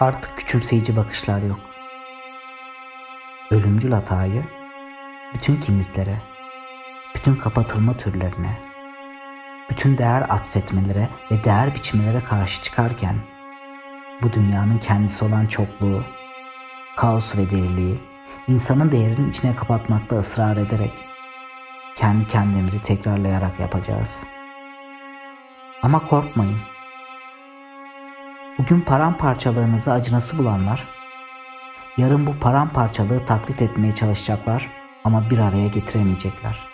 Artık küçümseyici bakışlar yok. Ölümcül hatayı bütün kimliklere, bütün kapatılma türlerine, bütün değer atfetmelere ve değer biçimlere karşı çıkarken bu dünyanın kendisi olan çokluğu, kaos ve deliliği insanın değerinin içine kapatmakta ısrar ederek kendi kendimizi tekrarlayarak yapacağız. Ama korkmayın. Bugün paramparçalığınızı acınası bulanlar, yarın bu paramparçalığı taklit etmeye çalışacaklar ama bir araya getiremeyecekler.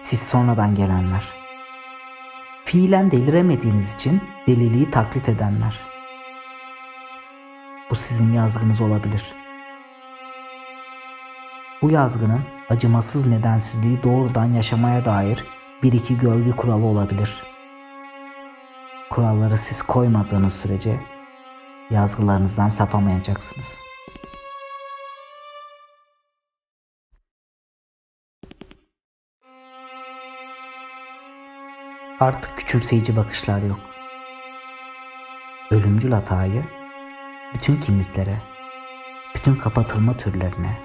Siz sonradan gelenler. Fiilen deliremediğiniz için deliliği taklit edenler. Bu sizin yazgınız olabilir. Bu yazgının acımasız nedensizliği doğrudan yaşamaya dair bir iki görgü kuralı olabilir. Kuralları siz koymadığınız sürece yazgılarınızdan sapamayacaksınız. Artık küçümseyici bakışlar yok. Ölümcül hatayı bütün kimliklere, bütün kapatılma türlerine,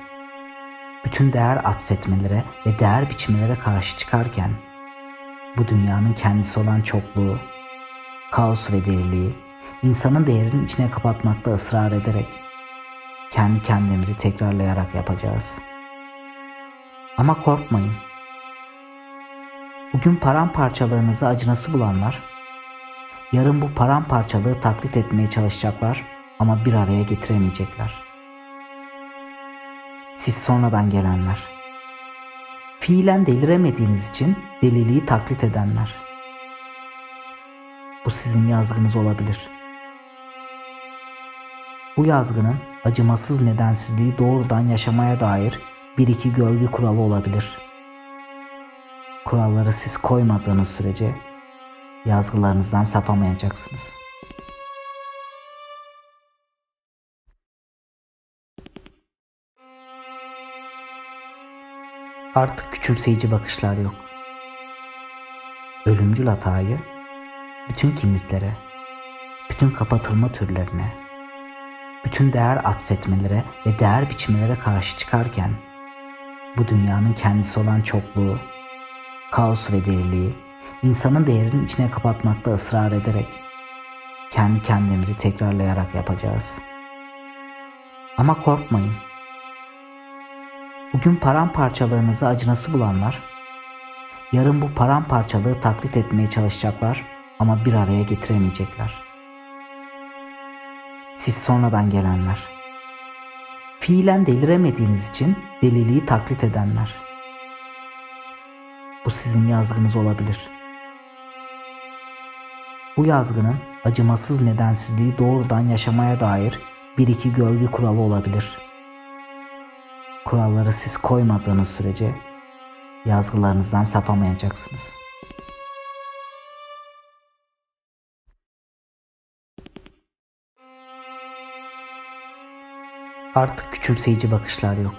bütün değer atfetmelere ve değer biçimlere karşı çıkarken bu dünyanın kendisi olan çokluğu, kaos ve deliliği insanın değerinin içine kapatmakta ısrar ederek kendi kendimizi tekrarlayarak yapacağız. Ama korkmayın. Bugün paramparçalığınızı acınası bulanlar, yarın bu paramparçalığı taklit etmeye çalışacaklar ama bir araya getiremeyecekler. Siz sonradan gelenler. Fiilen deliremediğiniz için deliliği taklit edenler. Bu sizin yazgınız olabilir. Bu yazgının acımasız nedensizliği doğrudan yaşamaya dair bir iki görgü kuralı olabilir. Kuralları siz koymadığınız sürece yazgılarınızdan sapamayacaksınız. Artık küçümseyici bakışlar yok. Ölümcül hatayı bütün kimliklere, bütün kapatılma türlerine, bütün değer atfetmelere ve değer biçimlere karşı çıkarken bu dünyanın kendisi olan çokluğu, kaos ve deliliği insanın değerinin içine kapatmakta ısrar ederek kendi kendimizi tekrarlayarak yapacağız. Ama korkmayın. Bugün paramparçalığınızı acınası bulanlar, yarın bu paramparçalığı taklit etmeye çalışacaklar ama bir araya getiremeyecekler. Siz sonradan gelenler. Fiilen deliremediğiniz için deliliği taklit edenler. Bu sizin yazgınız olabilir. Bu yazgının acımasız nedensizliği doğrudan yaşamaya dair bir iki görgü kuralı olabilir. Kuralları siz koymadığınız sürece yazgılarınızdan sapamayacaksınız. Artık küçümseyici bakışlar yok.